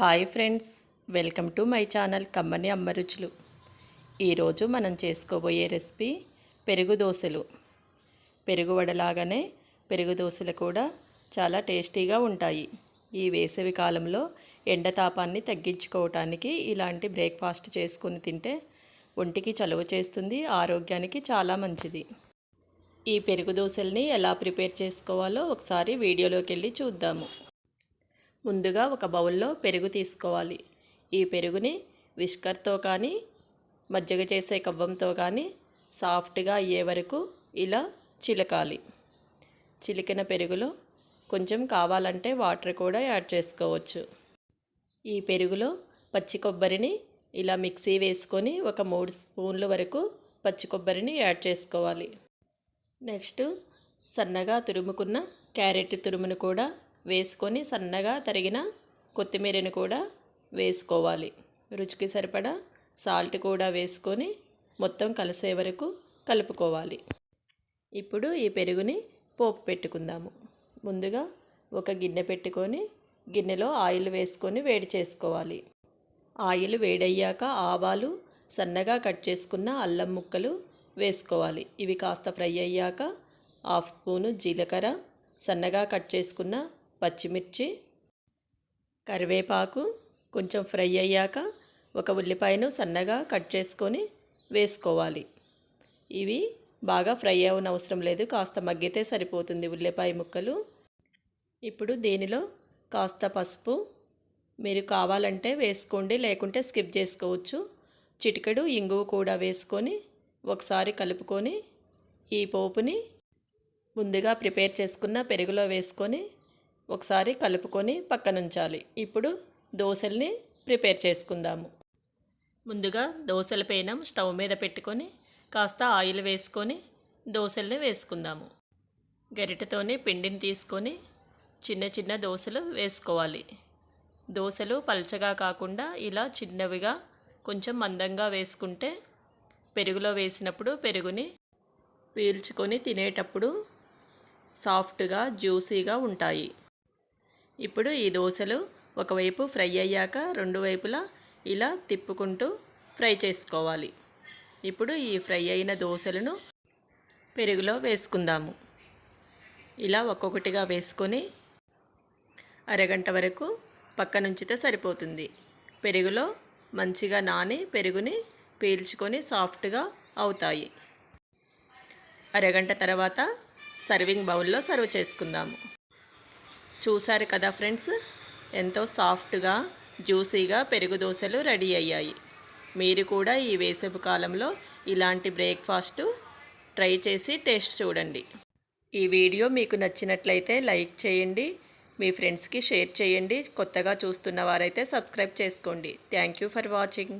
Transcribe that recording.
Hi friends welcome to my channel కమ్మని అమ్మ రుచులు. ఈరోజు మనం చేసుకోబోయే రెసిపీ పెరుగు దోశలు. పెరుగు వడలాగానే పెరుగు దోశలు కూడా చాలా టేస్టీగా ఉంటాయి. ఈ వేసవి కాలంలో ఎండ తాపాన్ని తగ్గించుకోవటానికి ఇలాంటి బ్రేక్ఫాస్ట్ చేసుకొని తింటే ఒంటికి చలువ చేస్తుంది ఆరోగ్యానికి చాలా మంచిది. ఈ పెరుగు దోశల్ని ఎలా ప్రిపేర్ చేసుకోవాలో ఒకసారి వీడియోలోకి వెళ్ళి చూద్దాము. ముందుగా ఒక బౌల్లో పెరుగు తీసుకోవాలి. ఈ పెరుగుని విస్కర్తో కానీ మజ్జిగ చేసే కవ్వంతో కానీ సాఫ్ట్గా అయ్యే వరకు ఇలా చిలకాలి. చిలికిన పెరుగులో కొంచెం కావాలంటే వాటర్ కూడా యాడ్ చేసుకోవచ్చు. ఈ పెరుగులో పచ్చి కొబ్బరిని ఇలా మిక్సీ వేసుకొని ఒక మూడు స్పూన్ల వరకు పచ్చి కొబ్బరిని యాడ్ చేసుకోవాలి. నెక్స్ట్ సన్నగా తురుముకున్న క్యారెట్ తురుమును కూడా వేసుకొని సన్నగా తరిగిన కొత్తిమీరని కూడా వేసుకోవాలి. రుచికి సరిపడా సాల్ట్ కూడా వేసుకొని మొత్తం కలిసే వరకు కలుపుకోవాలి. ఇప్పుడు ఈ పెరుగుని పోపు పెట్టుకుందాము. ముందుగా ఒక గిన్నె పెట్టుకొని గిన్నెలో ఆయిల్ వేసుకొని వేడి చేసుకోవాలి. ఆయిల్ వేడయ్యాక ఆవాలు సన్నగా కట్ చేసుకున్న అల్లం ముక్కలు వేసుకోవాలి. ఇవి కాస్త ఫ్రై అయ్యాక హాఫ్ స్పూను జీలకర్ర సన్నగా కట్ చేసుకున్న పచ్చిమిర్చి కరివేపాకు కొంచెం ఫ్రై అయ్యాక ఒక ఉల్లిపాయను సన్నగా కట్ చేసుకొని వేసుకోవాలి. ఇవి బాగా ఫ్రై అవనవసరం లేదు కాస్త మగ్గితే సరిపోతుంది ఉల్లిపాయ ముక్కలు. ఇప్పుడు దీనిలో కాస్త పసుపు మీరు కావాలంటే వేసుకోండి లేకుంటే స్కిప్ చేసుకోవచ్చు. చిటికెడు ఇంగువ కూడా వేసుకొని ఒకసారి కలుపుకొని ఈ పోపుని ముందుగా ప్రిపేర్ చేసుకున్న పెరుగులో వేసుకొని ఒకసారి కలుపుకొని పక్కనుంచాలి. ఇప్పుడు దోశల్ని ప్రిపేర్ చేసుకుందాము. ముందుగా దోశల పేనం స్టవ్ మీద పెట్టుకొని కాస్త ఆయిల్ వేసుకొని దోశల్ని వేసుకుందాము. గరిటతోనే పిండిని తీసుకొని చిన్న చిన్న దోశలు వేసుకోవాలి. దోశలు పల్చగా కాకుండా ఇలా చిన్నవిగా కొంచెం మందంగా వేసుకుంటే పెరుగులో వేసినప్పుడు పెరుగుని పీల్చుకొని తినేటప్పుడు సాఫ్ట్గా జ్యూసీగా ఉంటాయి. ఇప్పుడు ఈ దోశలు ఒకవైపు ఫ్రై అయ్యాక రెండు వైపులా ఇలా తిప్పుకుంటూ ఫ్రై చేసుకోవాలి. ఇప్పుడు ఈ ఫ్రై అయిన దోశలను పెరుగులో వేసుకుందాము. ఇలా ఒక్కొక్కటిగా వేసుకొని అరగంట వరకు పక్కనుంచితే సరిపోతుంది. పెరుగులో మంచిగా నాని పెరుగుని పీల్చుకొని సాఫ్ట్గా అవుతాయి. అరగంట తర్వాత సర్వింగ్ బౌల్లో సర్వ్ చేసుకుందాము. చూసారు కదా ఫ్రెండ్స్? ఎంతో సాఫ్ట్గా జ్యూసీగా పెరుగు దోశలు రెడీ అయ్యాయి. మీరు కూడా ఈ వేసవి కాలంలో ఇలాంటి బ్రేక్ఫాస్ట్ ట్రై చేసి టేస్ట్ చూడండి. ఈ వీడియో మీకు నచ్చినట్లయితే లైక్ చేయండి మీ ఫ్రెండ్స్కి షేర్ చేయండి కొత్తగా చూస్తున్న వారైతే సబ్స్క్రైబ్ చేసుకోండి. Thank you for watching.